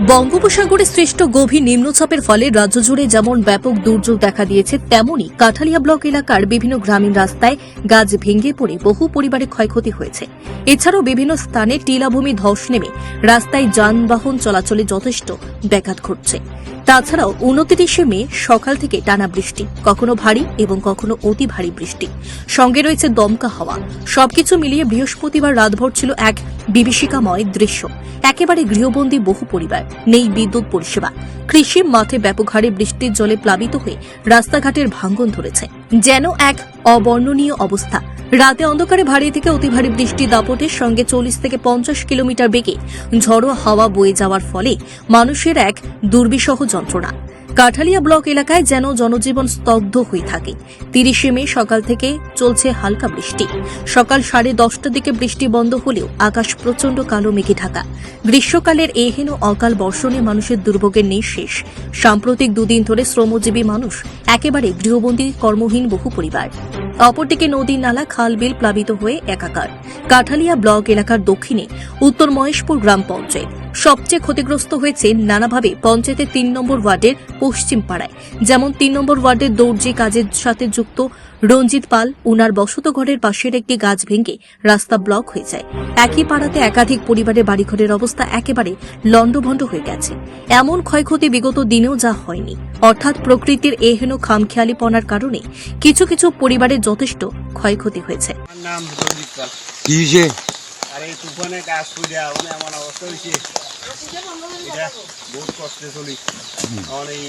বঙ্গোপসাগরে সৃষ্ট গভীর নিম্নচাপের ফলে রাজ্য জুড়ে যেমন ব্যাপক দুর্যোগ দেখা দিয়েছে তেমনই কাঠালিয়া ব্লক এলাকার বিভিন্ন গ্রামীণ রাস্তায় গাছ ভেঙে পড়ে বহু পরিবারের ক্ষয়ক্ষতি হয়েছে। এছাড়াও বিভিন্ন স্থানে টিলাভূমি ধস নেমে রাস্তায় যানবাহন চলাচলে যথেষ্ট ব্যাঘাত ঘটছে। তাছাড়াও উনত্রিশে মে সকাল থেকে টানা বৃষ্টি, কখনো ভারী এবং কখনো অতি ভারী বৃষ্টি। সঙ্গে রয়েছে দমকা হাওয়া। সবকিছু মিলিয়ে বৃহস্পতিবার রাতভর ছিল এক বিভীষিকাময় দৃশ্য। একেবারে গৃহবন্দী বহু পরিবার, নেই বিদ্যুৎ পরিষেবা। কৃষি মাঠে ব্যাপক হারে বৃষ্টির জলে প্লাবিত হয়ে রাস্তাঘাটের ভাঙ্গন ধরেছে। যেন এক অবর্ণনীয় অবস্থা। রাতে অন্ধকারে ভারী থেকে অতি ভারী বৃষ্টি দাপটের সঙ্গে চল্লিশ থেকে পঞ্চাশ কিলোমিটার বেগে ঝড়ো হাওয়া বয়ে যাওয়ার ফলে মানুষের এক দুর্বিষহ যন্ত্রণা। কাঠালিয়া ব্লক এলাকায় যেন জনজীবন স্তব্ধ হয়ে থাকে। তিরিশে মে সকাল থেকে চলছে হালকা বৃষ্টি। সকাল সাড়ে দশটার দিকে বৃষ্টি বন্ধ হলেও আকাশ প্রচণ্ড কালো মেঘে ঢাকা। গ্রীষ্মকালের এহেন অকাল বর্ষণে মানুষের দুর্ভোগের নেই শেষ সাম্প্রতিক দুদিন ধরে শ্রমজীবী মানুষ একেবারে গৃহবন্দী কর্মহীন বহু পরিবার। অপরদিকে নদী নালা খাল বিল প্লাবিত হয়ে একাকার। কাঠালিয়া ব্লক এলাকার দক্ষিণে উত্তর মহেশপুর গ্রাম পঞ্চায়েত। সবচেয়ে ক্ষতিগ্রস্ত হয়েছে নানাভাবে পঞ্চায়েতের তিন নম্বর ওয়ার্ডের পশ্চিম পাড়ায়। যেমন তিন নম্বর ওয়ার্ডের দর্জি কাজের সাথে যুক্ত রঞ্জিত পাল, উনার বসত ঘরের পাশের একটি গাছ ভেঙে রাস্তা ব্লক হয়ে যায়। একই পাড়াতে একাধিক পরিবারের বাড়িঘরের অবস্থা একেবারে লণ্ডভণ্ড হয়ে গেছে। এমন ক্ষয়ক্ষতি বিগত দিনেও যা হয়নি। অর্থাৎ প্রকৃতির এহেন খামখেয়ালিপনার কারণে কিছু কিছু পরিবারের যথেষ্ট ক্ষয়ক্ষতি হয়েছে? আমার আর এই তুফানে গাছ পুড়ে মানে এমন অবস্থা হয়েছে। এটা বহুত কষ্টে চলি। আমার এই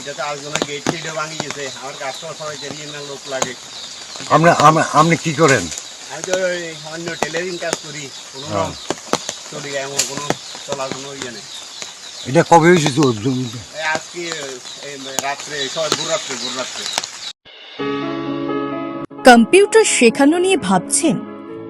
এটাতে আরেকজনের গেট টেটে ভাঙি গেছে। আমার গাছটা সবাই জানিয়ে না লোক লাগে। আপনি আপনি কি করেন? আমি তো অন্য টেলারিং কাজ করি। কোনো হ্যাঁ। চলি এমন কোনো চলার কোনো ইয়ে নেই এটা কবে হয়েছে তো আজকে রাত্রে ভোর রাত্রে ভোর রাত্রে। কম্পিউটার শেখানো নিয়ে ভাবছেন?